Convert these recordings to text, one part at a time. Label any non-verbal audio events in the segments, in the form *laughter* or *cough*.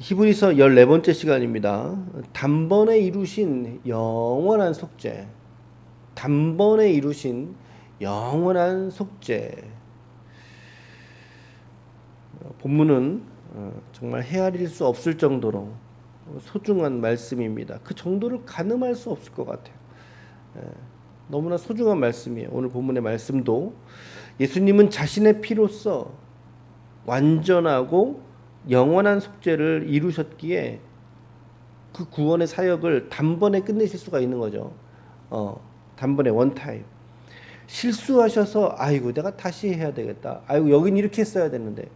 히브리서 14번째 시간입니다. 단번에 이루신 영원한 속죄. 단번에 이루신 영원한 속죄. 어, 본문은 어, 정말 헤아릴 수 없을 정도로 소중한 말씀입니다. 그 정도를 가늠할 수 없을 것 같아요. 예, 너무나 소중한 말씀이에요. 오늘 본문의 말씀도 예수님은 자신의 피로써 완전하고 영원한 속죄를 이루셨기에 그 구원의 사역을 단번에 끝내실 수가 있는 거죠. 어, 단번에 원타임. 실수하셔서 아이고 내가 다시 해야 되겠다. 아이고 여긴 이렇게 했어야 되는데.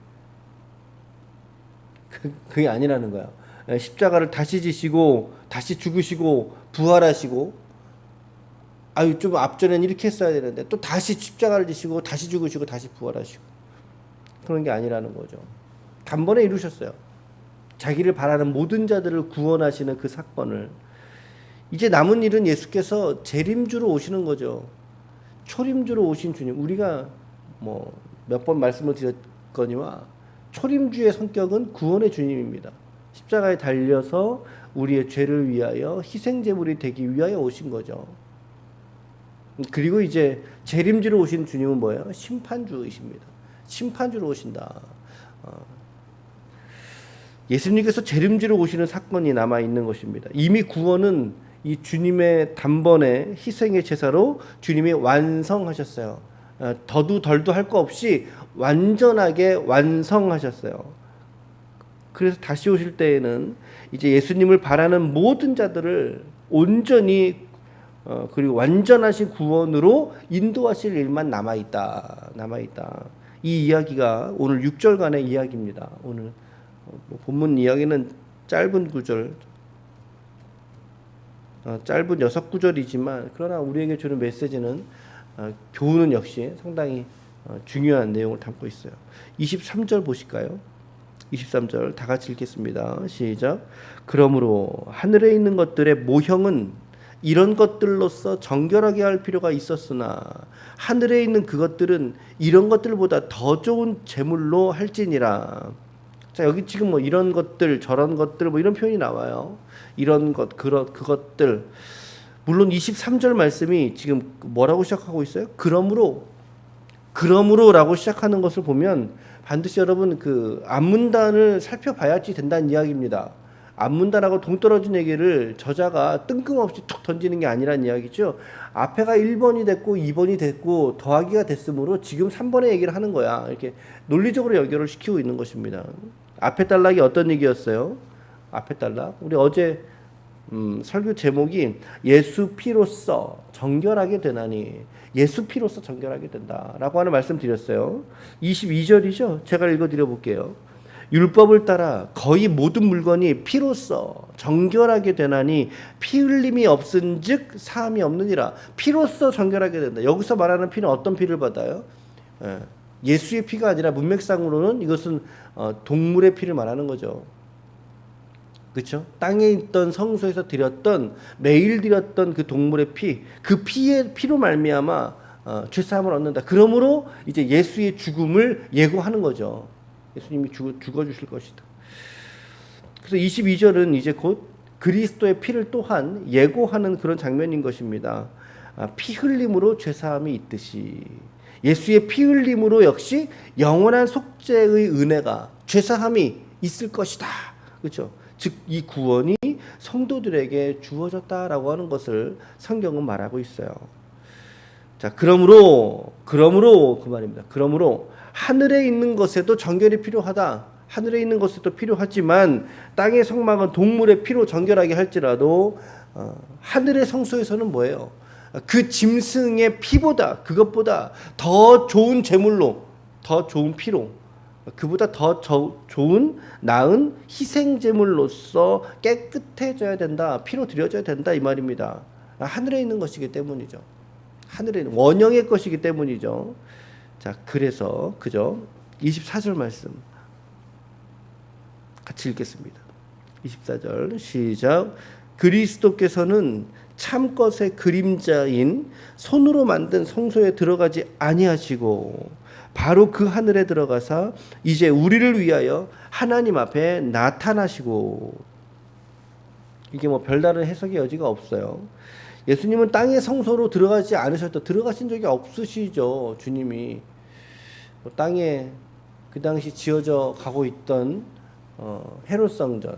그, 그게 아니라는 거야. 예, 십자가를 다시 지시고 다시 죽으시고 부활하시고 아유 좀 앞전엔 이렇게 했어야 되는데 또 다시 십자가를 지시고 다시 죽으시고 다시 부활하시고 그런 게 아니라는 거죠. 단번에 이루셨어요. 자기를 바라는 모든 자들을 구원하시는 그 사건을 이제 남은 일은 예수께서 재림주로 오시는 거죠. 초림주로 오신 주님. 우리가 뭐 몇 번 말씀을 드렸거니와 초림주의 성격은 구원의 주님입니다. 십자가에 달려서 우리의 죄를 위하여 희생 제물이 되기 위하여 오신 거죠. 그리고 이제 재림주로 오신 주님은 뭐예요? 심판주이십니다. 심판주로 오신다. 어. 예수님께서 재림지로 오시는 사건이 남아 있는 것입니다. 이미 구원은 이 주님의 단번에 희생의 제사로 주님이 완성하셨어요. 어, 더도 덜도 할 거 없이 완전하게 완성하셨어요. 그래서 다시 오실 때에는 이제 예수님을 바라는 모든 자들을 온전히 어, 그리고 완전하신 구원으로 인도하실 일만 남아 있다. 남아 있다. 이 이야기가 오늘 6절간의 이야기입니다. 오늘 뭐 본문 이야기는 짧은 구절, 어, 짧은 여섯 구절이지만 그러나 우리에게 주는 메시지는 어, 교훈은 역시 상당히 어, 중요한 내용을 담고 있어요. 23절 보실까요? 23절 다 같이 읽겠습니다. 시작. 그러므로 하늘에 있는 것들의 모형은 이런 것들로서 정결하게 할 필요가 있었으나 하늘에 있는 그것들은 이런 것들보다 더 좋은 제물로 할지니라. 자 여기 지금 뭐 이런 것들 저런 것들 뭐 이런 표현이 나와요. 이런 것 그런 그것들 물론 23절 말씀이 지금 뭐라고 시작하고 있어요? 그러므로 그러므로 라고 시작하는 것을 보면 반드시 여러분 그 앞문단을 살펴봐야지 된다는 이야기입니다. 앞문단하고 동떨어진 얘기를 저자가 뜬금없이 툭 던지는 게 아니란 이야기죠. 앞에가 1번이 됐고 2번이 됐고 더하기가 됐으므로 지금 3번의 얘기를 하는 거야. 이렇게 논리적으로 연결을 시키고 있는 것입니다. 앞에 단락이 어떤 얘기였어요? 앞에 단락. 우리 어제 음, 설교 제목이 예수 피로써 정결하게 되나니 예수 피로써 정결하게 된다라고 하는 말씀 드렸어요. 22절이죠. 제가 읽어 드려 볼게요. 율법을 따라 거의 모든 물건이 피로써 정결하게 되나니 피 흘림이 없은즉 사함이 없느니라. 피로써 정결하게 된다. 여기서 말하는 피는 어떤 피를 받아요? 예. 예수의 피가 아니라 문맥상으로는 이것은 어, 동물의 피를 말하는 거죠. 그렇죠? 땅에 있던 성소에서 드렸던 매일 드렸던 그 동물의 피, 그 피의 피로 말미암아 어, 죄사함을 얻는다. 그러므로 이제 예수의 죽음을 예고하는 거죠. 예수님이 죽어, 죽어 주실 것이다. 그래서 22절은 이제 곧 그리스도의 피를 또한 예고하는 그런 장면인 것입니다. 아, 피 흘림으로 죄사함이 있듯이 예수의 피 흘림으로 역시 영원한 속죄의 은혜가 죄사함이 있을 것이다. 그렇죠? 즉 이 구원이 성도들에게 주어졌다라고 하는 것을 성경은 말하고 있어요. 자, 그러므로 그러므로 그 말입니다. 그러므로 하늘에 있는 것에도 정결이 필요하다. 하늘에 있는 것에도 필요하지만 땅의 성막은 동물의 피로 정결하게 할지라도 어, 하늘의 성소에서는 뭐예요? 그 짐승의 피보다 그것보다 더 좋은 제물로 더 좋은 피로 그보다 더 저, 좋은 나은 희생 제물로서 깨끗해져야 된다. 피로 드려져야 된다 이 말입니다. 하늘에 있는 것이기 때문이죠. 하늘에 있는 원형의 것이기 때문이죠. 자, 그래서 그죠? 24절 말씀 같이 읽겠습니다. 24절 시작 그리스도께서는 참 것의 그림자인 손으로 만든 성소에 들어가지 아니하시고 바로 그 하늘에 들어가사 이제 우리를 위하여 하나님 앞에 나타나시고 이게 뭐 별다른 해석의 여지가 없어요. 예수님은 땅의 성소로 들어가지 않으셨다. 들어가신 적이 없으시죠. 주님이 뭐 땅에 그 당시 지어져 가고 있던 어, 헤롯 성전,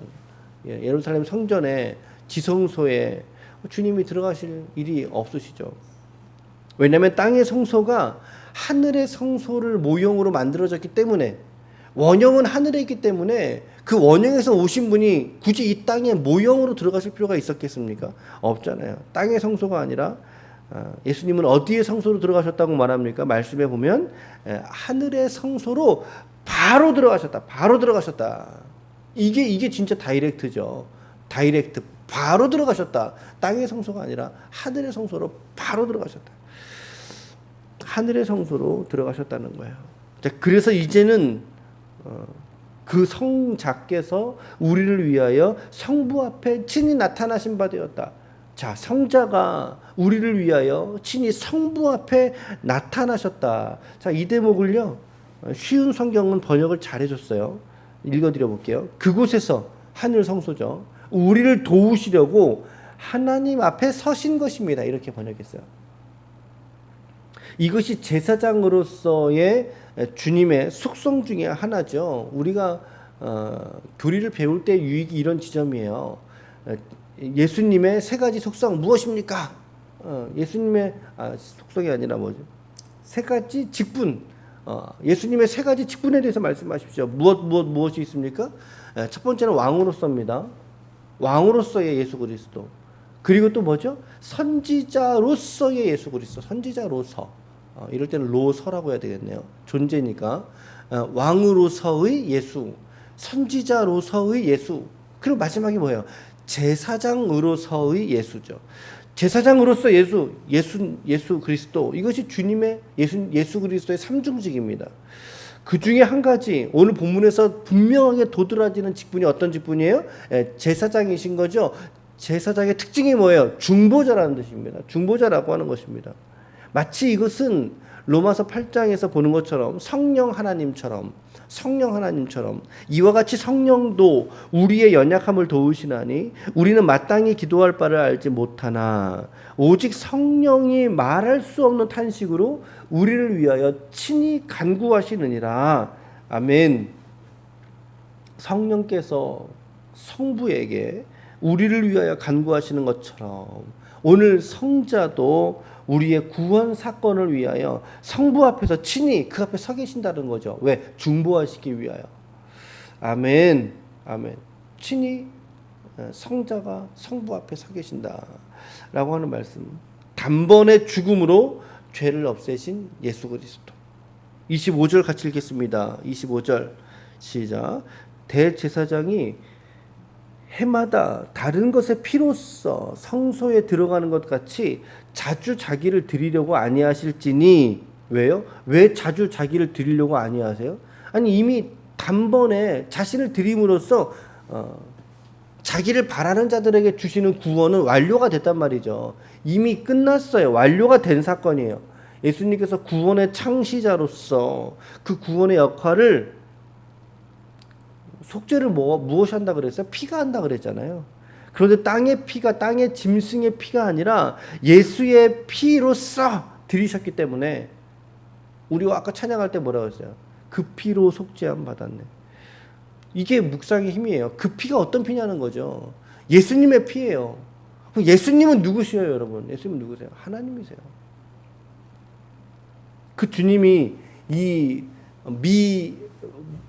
예, 예루살렘 성전의 지성소에 주님이 들어가실 일이 없으시죠. 왜냐하면 땅의 성소가 하늘의 성소를 모형으로 만들어졌기 때문에 원형은 하늘에 있기 때문에 그 원형에서 오신 분이 굳이 이 땅에 모형으로 들어가실 필요가 있었겠습니까? 없잖아요. 땅의 성소가 아니라 아, 예수님은 어디에 성소로 들어가셨다고 말합니까? 말씀에 보면 에, 하늘의 성소로 바로 들어가셨다. 바로 들어가셨다. 이게 이게 진짜 다이렉트죠. 다이렉트 바로 들어가셨다. 땅의 성소가 아니라 하늘의 성소로 바로 들어가셨다. 하늘의 성소로 들어가셨다는 거예요. 자, 그래서 이제는 어, 그 성자께서 우리를 위하여 성부 앞에 친히 나타나신 바 되었다. 자, 성자가 우리를 위하여 친히 성부 앞에 나타나셨다. 자, 이 대목을요. 쉬운 성경은 번역을 잘 해줬어요. 읽어드려 볼게요. 그곳에서 하늘 성소죠. 우리를 도우시려고 하나님 앞에 서신 것입니다. 이렇게 번역했어요. 이것이 제사장으로서의 주님의 속성 중에 하나죠. 우리가 어, 교리를 배울 때 유익이 이런 지점이에요. 예수님의 세 가지 속성 무엇입니까? 어, 예수님의 아, 속성이 아니라 뭐죠? 세 가지 직분. 어, 예수님의 세 가지 직분에 대해서 말씀하십시오. 무엇 무엇 무엇이 있습니까? 에, 첫 번째는 왕으로서입니다. 왕으로서의 예수 그리스도. 그리고 또 뭐죠? 선지자로서의 예수 그리스도. 선지자로서. 어, 이럴 때는 로서라고 해야 되겠네요. 존재니까 어, 왕으로서의 예수, 선지자로서의 예수. 그리고 마지막이 뭐예요? 제사장으로서의 예수죠. 제사장으로서 예수, 예수, 예수 그리스도 이것이 주님의 예수, 예수 그리스도의 삼중직입니다. 그 중에 한 가지 오늘 본문에서 분명하게 도드라지는 직분이 어떤 직분이에요? 예, 제사장이신 거죠. 제사장의 특징이 뭐예요? 중보자라는 뜻입니다. 중보자라고 하는 것입니다. 마치 이것은 로마서 8장에서 보는 것처럼 성령 하나님처럼 성령 하나님처럼 이와 같이 성령도 우리의 연약함을 도우시나니 우리는 마땅히 기도할 바를 알지 못하나. 오직 성령이 말할 수 없는 탄식으로 우리를 위하여 친히 간구하시느니라. 아멘. 성령께서 성부에게 우리를 위하여 간구하시는 것처럼 오늘 성자도 우리의 구원 사건을 위하여 성부 앞에서 친히 그 앞에 서 계신다는 거죠. 왜? 중보하시기 위하여. 아멘. 아멘. 친히 어, 성자가 성부 앞에 서 계신다 라고 하는 말씀. 단번에 죽음으로 죄를 없애신 예수 그리스도. 25절 같이 읽겠습니다. 25절 시작. 대제사장이 해마다 다른 것의 피로써 성소에 들어가는 것 같이 자주 자기를 드리려고 아니하실지니 왜요? 왜 자주 자기를 드리려고 아니하세요? 아니 이미 단번에 자신을 드림으로써 어, 자기를 바라는 자들에게 주시는 구원은 완료가 됐단 말이죠. 이미 끝났어요. 완료가 된 사건이에요. 예수님께서 구원의 창시자로서 그 구원의 역할을 속죄를 뭐, 무엇이 한다 그랬어요? 피가 한다 그랬잖아요. 그런데 땅의 피가 땅의 짐승의 피가 아니라 예수의 피로써 들이셨기 때문에 우리가 아까 찬양할 때 뭐라고 했어요? 그 피로 속죄함 받았네. 이게 묵상의 힘이에요. 그 피가 어떤 피냐는 거죠. 예수님의 피예요. 예수님은 누구시요, 여러분? 예수님은 누구세요? 하나님이세요. 그 주님이 이 미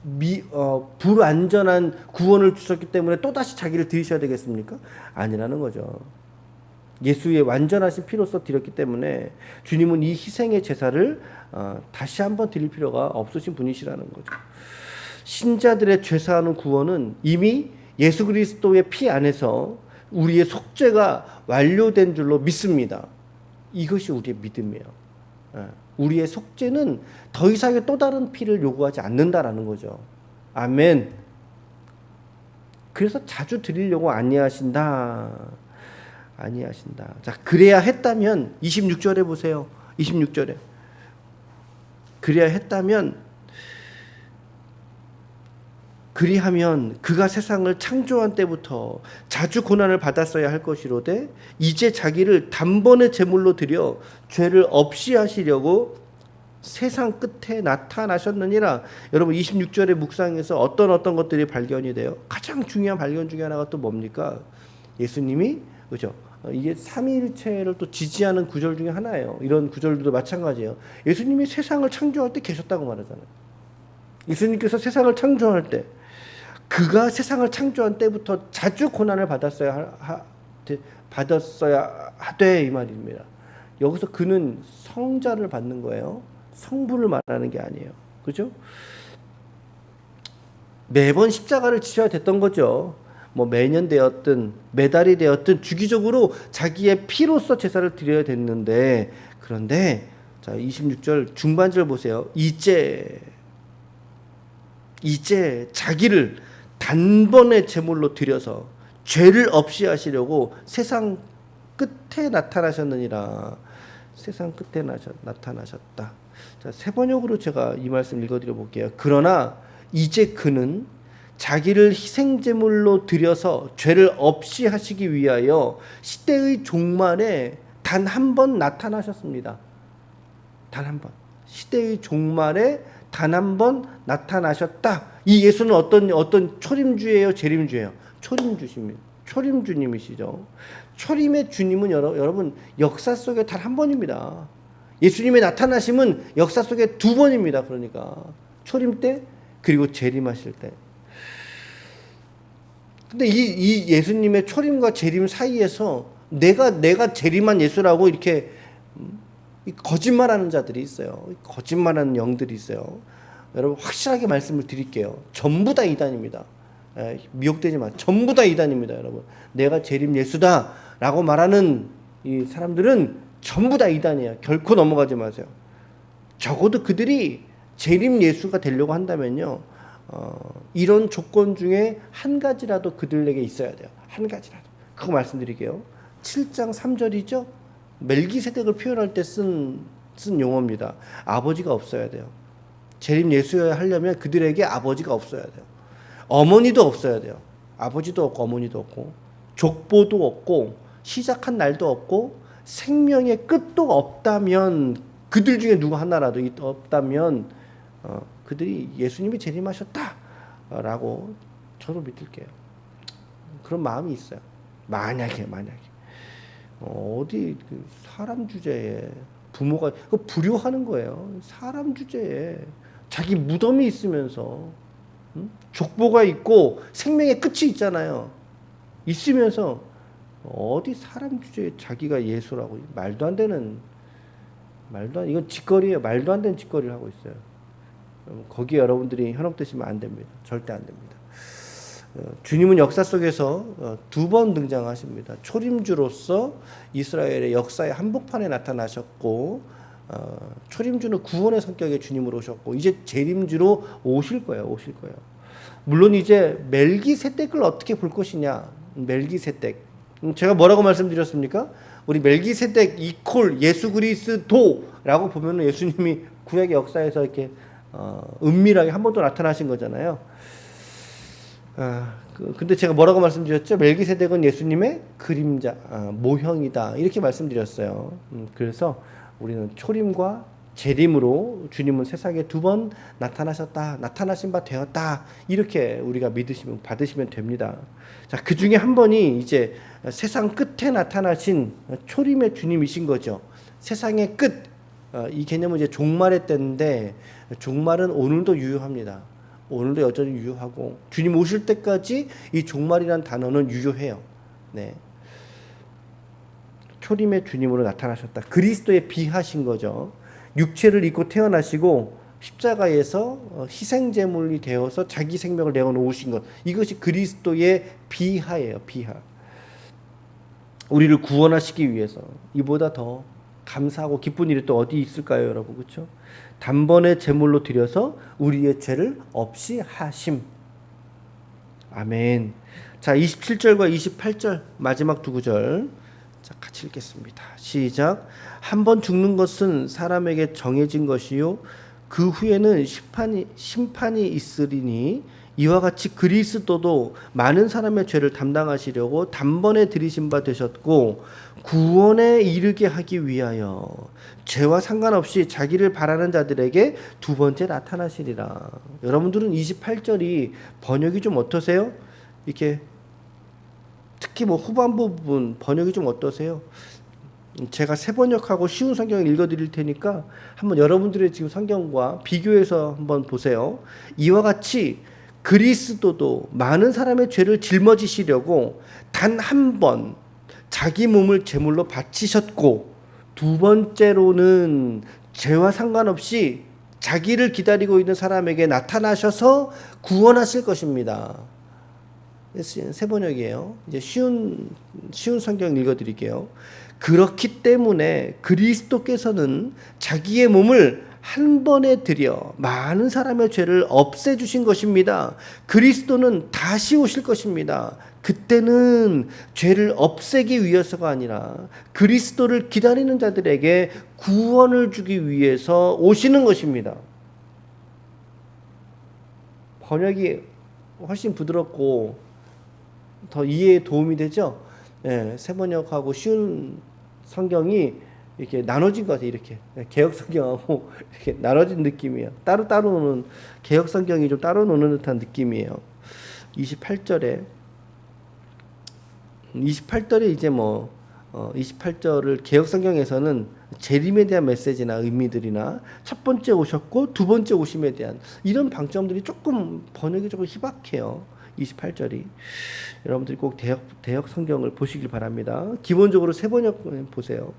미, 어, 불완전한 구원을 주셨기 때문에 또다시 자기를 드리셔야 되겠습니까? 아니라는 거죠. 예수의 완전하신 피로서 드렸기 때문에 주님은 이 희생의 제사를 어, 다시 한번 드릴 필요가 없으신 분이시라는 거죠. 신자들의 죄사하는 구원은 이미 예수 그리스도의 피 안에서 우리의 속죄가 완료된 줄로 믿습니다. 이것이 우리의 믿음이에요. 예. 우리의 속죄는 더 이상의 또 다른 피를 요구하지 않는다라는 거죠. 아멘. 그래서 자주 드리려고 아니하신다. 아니하신다. 자, 그래야 했다면 26절에 보세요. 26절에. 그래야 했다면 그리하면 그가 세상을 창조한 때부터 자주 고난을 받았어야 할 것이로되 이제 자기를 단번에 제물로 드려 죄를 없이 하시려고 세상 끝에 나타나셨느니라. 여러분 26절의 묵상에서 어떤 어떤 것들이 발견이 돼요? 가장 중요한 발견 중에 하나가 또 뭡니까? 예수님이 그죠? 어, 이게 삼위일체를 또 지지하는 구절 중에 하나예요. 이런 구절들도 마찬가지예요. 예수님이 세상을 창조할 때 계셨다고 말하잖아요. 예수님께서 세상을 창조할 때 그가 세상을 창조한 때부터 자주 고난을 받았어야 하, 하, 되- 받았어야 하되 이 말입니다. 여기서 그는 성자를 받는 거예요. 성부를 말하는 게 아니에요. 그죠? 매번 십자가를 지셔야 됐던 거죠. 뭐 매년 되었든 매달이 되었든 주기적으로 자기의 피로서 제사를 드려야 됐는데 그런데 자 26절 중반절 보세요. 이제 이제 자기를 단번에 제물로 드려서 죄를 없이 하시려고 세상 끝에 나타나셨느니라. 세상 끝에 나타나셨다. 자, 세 번역으로 제가 이 말씀 읽어드려 볼게요. 그러나 이제 그는 자기를 희생제물로 드려서 죄를 없이 하시기 위하여 시대의 종말에 단 한 번 나타나셨습니다. 단 한 번. 시대의 종말에 단 한 번 나타나셨다. 이 예수는 어떤 어떤 초림주예요, 재림주예요? 초림주십니다. 초림주님이시죠. 초림의 주님은 여러, 여러분 역사 속에 단 한 번입니다. 예수님의 나타나심은 역사 속에 두 번입니다. 그러니까 초림 때 그리고 재림하실 때. 근데 이, 이 예수님의 초림과 재림 사이에서 내가 내가 재림한 예수라고 이렇게 음, 이 거짓말하는 자들이 있어요. 거짓말하는 영들이 있어요. 여러분 확실하게 말씀을 드릴게요. 전부 다 이단입니다. 에, 미혹되지 마. 전부 다 이단입니다, 여러분. 내가 재림 예수다라고 말하는 이 사람들은 전부 다 이단이에요. 결코 넘어가지 마세요. 적어도 그들이 재림 예수가 되려고 한다면요. 어, 이런 조건 중에 한 가지라도 그들에게 있어야 돼요. 한 가지라도. 그거 말씀드릴게요. 7장 3절이죠. 멜기세덱을 표현할 때 쓴 쓴 용어입니다. 아버지가 없어야 돼요. 재림 예수여야 하려면 그들에게 아버지가 없어야 돼요. 어머니도 없어야 돼요. 아버지도 없고 어머니도 없고 족보도 없고 시작한 날도 없고 생명의 끝도 없다면 그들 중에 누구 하나라도 있- 없다면 어, 그들이 예수님이 재림하셨다라고 저도 믿을게요. 그런 마음이 있어요. 만약에 만약에 어, 어디 그 사람 주제에 부모가 그 불효하는 거예요. 사람 주제에 자기 무덤이 있으면서 음? 족보가 있고 생명의 끝이 있잖아요. 있으면서 어디 사람 주제에 자기가 예수라고 말도 안 되는 말도 안 이건 짓거리예요. 말도 안 되는 짓거리를 하고 있어요. 음, 거기에 여러분들이 현혹되시면 안 됩니다. 절대 안 됩니다. 어, 주님은 역사 속에서 어, 두번 등장하십니다. 초림주로서 이스라엘의 역사의 한복판에 나타나셨고 어, 초림주는 구원의 성격의 주님으로 오셨고 이제 재림주로 오실 거예요. 오실 거예요. 물론 이제 멜기세덱을 어떻게 볼 것이냐. 멜기세덱. 음, 제가 뭐라고 말씀드렸습니까? 우리 멜기세덱 이콜 예수 그리스도라고 보면은 예수님이 구약의 역사에서 이렇게 어, 은밀하게 한 번도 나타나신 거잖아요. 아, 그, 근데 제가 뭐라고 말씀드렸죠? 멜기세덱은 예수님의 그림자, 아, 모형이다. 이렇게 말씀드렸어요. 음, 그래서 우리는 초림과 재림으로 주님은 세상에 두 번 나타나셨다, 나타나신 바 되었다. 이렇게 우리가 믿으시면 받으시면 됩니다. 자, 그 중에 한 번이 이제 세상 끝에 나타나신 초림의 주님이신 거죠. 세상의 끝. 어, 이 개념은 이제 종말의 때인데 종말은 오늘도 유효합니다. 오늘도 여전히 유효하고 주님 오실 때까지 이 종말이라는 단어는 유효해요. 네. 초림의 주님으로 나타나셨다. 그리스도에 비하신 거죠. 육체를 입고 태어나시고 십자가에서 어, 희생 제물이 되어서 자기 생명을 내어 놓으신 것. 이것이 그리스도의 비하예요. 비하. 우리를 구원하시기 위해서 이보다 더 감사하고 기쁜 일이 또 어디 있을까요, 여러분? 그렇죠? 단번에 제물로 드려서 우리의 죄를 없이 하심. 아멘. 자, 27절과 28절 마지막 두 구절. 자, 같이 읽겠습니다. 시작. 한 번 죽는 것은 사람에게 정해진 것이요 그 후에는 심판이 심판이 있으리니 이와 같이 그리스도도 많은 사람의 죄를 담당하시려고 단번에 들이신 바 되셨고 구원에 이르게 하기 위하여 죄와 상관없이 자기를 바라는 자들에게 두 번째 나타나시리라. 여러분들은 28절이 번역이 좀 어떠세요? 이렇게 특히 뭐 후반부 부분 번역이 좀 어떠세요? 제가 새 번역하고 쉬운 성경을 읽어드릴 테니까 한번 여러분들의 지금 성경과 비교해서 한번 보세요. 이와 같이 그리스도도 많은 사람의 죄를 짊어지시려고 단 한 번 자기 몸을 제물로 바치셨고 두 번째로는 죄와 상관없이 자기를 기다리고 있는 사람에게 나타나셔서 구원하실 것입니다. 새 번역이에요. 이제 쉬운 쉬운 성경 읽어드릴게요. 그렇기 때문에 그리스도께서는 자기의 몸을 한 번에 들여 많은 사람의 죄를 없애 주신 것입니다. 그리스도는 다시 오실 것입니다. 그때는 죄를 없애기 위해서가 아니라 그리스도를 기다리는 자들에게 구원을 주기 위해서 오시는 것입니다. 번역이 훨씬 부드럽고 더 이해에 도움이 되죠. 예, 새 번역하고 쉬운 성경이 이렇게 나눠진 것 같아요. 이렇게 개혁 성경하고 *laughs* 이렇게 나눠진 느낌이에요. 따로 따로 노는 개혁 성경이 좀 따로 노는 듯한 느낌이에요. 28절에 28절에 이제 뭐 어, 28절을 개혁 성경에서는 재림에 대한 메시지나 의미들이나 첫 번째 오셨고 두 번째 오심에 대한 이런 방점들이 조금 번역이 조금 희박해요. 28절이 여러분들이 꼭 대역 대역 성경을 보시길 바랍니다. 기본적으로 세 번역 보세요.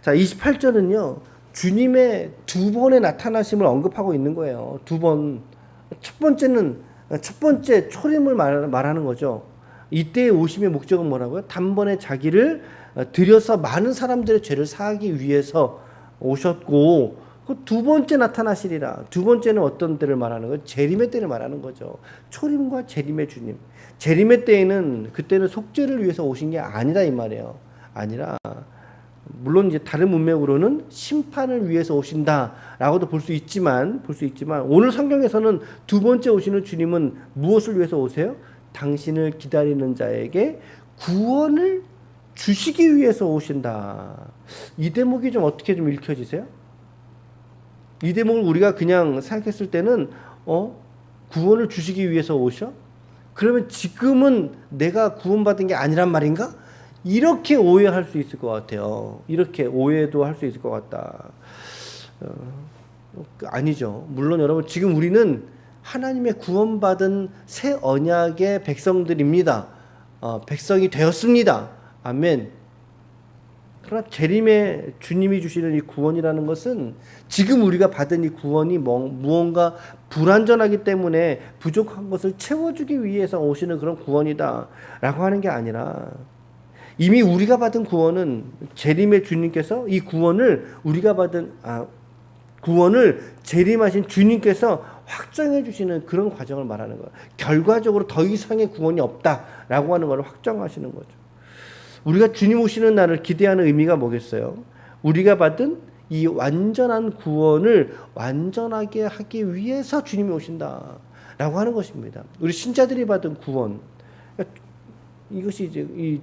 자, 28절은요. 주님의 두 번의 나타나심을 언급하고 있는 거예요. 두 번. 첫 번째는 첫 번째 초림을 말, 말하는 거죠. 이때의 오심의 목적은 뭐라고요? 단번에 자기를 들여서 많은 사람들의 죄를 사하기 위해서 오셨고 그 두 번째 나타나시리라. 두 번째는 어떤 때를 말하는 거예요? 재림의 때를 말하는 거죠. 초림과 재림의 주님. 재림의 때에는 그때는 속죄를 위해서 오신 게 아니다 이 말이에요. 아니라 물론 이제 다른 문맥으로는 심판을 위해서 오신다라고도 볼 수 있지만 볼 수 있지만 오늘 성경에서는 두 번째 오시는 주님은 무엇을 위해서 오세요? 당신을 기다리는 자에게 구원을 주시기 위해서 오신다. 이 대목이 좀 어떻게 좀 읽혀지세요? 이 대목을 우리가 그냥 생각했을 때는 어 구원을 주시기 위해서 오셔? 그러면 지금은 내가 구원받은 게 아니란 말인가? 이렇게 오해할 수 있을 것 같아요. 이렇게 오해도 할 수 있을 것 같다. 어, 아니죠. 물론 여러분 지금 우리는 하나님의 구원받은 새 언약의 백성들입니다. 어, 백성이 되었습니다. 아멘. 그러나 재림의 주님이 주시는 이 구원이라는 것은 지금 우리가 받은 이 구원이 뭐, 무언가 불완전하기 때문에 부족한 것을 채워주기 위해서 오시는 그런 구원이다라고 하는 게 아니라 이미 우리가 받은 구원은 재림의 주님께서 이 구원을 우리가 받은 아, 구원을 재림하신 주님께서 확정해 주시는 그런 과정을 말하는 거예요. 결과적으로 더 이상의 구원이 없다라고 하는 걸 확정하시는 거죠. 우리가 주님 오시는 날을 기대하는 의미가 뭐겠어요? 우리가 받은 이 완전한 구원을 완전하게 하기 위해서 주님이 오신다 라고 하는 것입니다. 우리 신자들이 받은 구원 이것이 이제 이,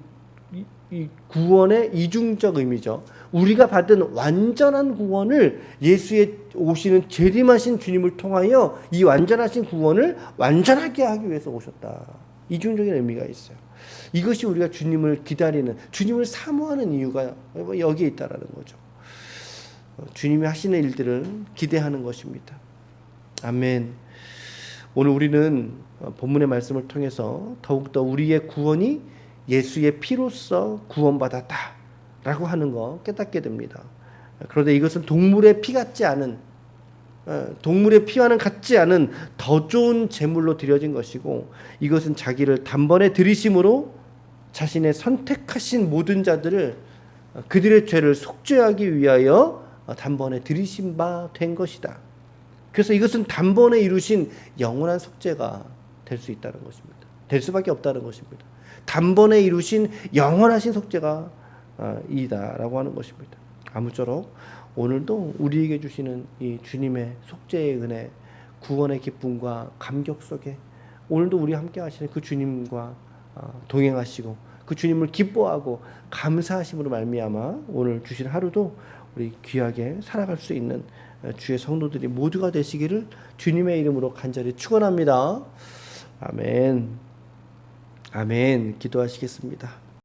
이, 이 구원의 이중적 의미죠. 우리가 받은 완전한 구원을 예수의 오시는 재림하신 주님을 통하여 이 완전하신 구원을 완전하게 하기 위해서 오셨다. 이중적인 의미가 있어요. 이것이 우리가 주님을 기다리는 주님을 사모하는 이유가 여기에 있다라는 거죠. 어, 주님이 하시는 일들을 기대하는 것입니다. 아멘. 오늘 우리는 어, 본문의 말씀을 통해서 더욱더 우리의 구원이 예수의 피로써 구원받았다라고 하는 거 깨닫게 됩니다. 그런데 이것은 동물의 피 같지 않은 어, 동물의 피와는 같지 않은 더 좋은 제물로 드려진 것이고 이것은 자기를 단번에 들이심으로 자신의 선택하신 모든 자들을 그들의 죄를 속죄하기 위하여 단번에 들이신 바된 것이다. 그래서 이것은 단번에 이루신 영원한 속죄가 될 수 있다는 것입니다. 될 수밖에 없다는 것입니다. 단번에 이루신 영원하신 속죄가 아, 이다라고 하는 것입니다. 아무쪼록 오늘도 우리에게 주시는 이 주님의 속죄의 은혜, 구원의 기쁨과 감격 속에 오늘도 우리 함께 하시는 그 주님과 어, 동행하시고 그 주님을 기뻐하고 감사하심으로 말미암아 오늘 주신 하루도 우리 귀하게 살아갈 수 있는 어, 주의 성도들이 모두가 되시기를 주님의 이름으로 간절히 축원합니다. 아멘. 아멘. 기도하시겠습니다.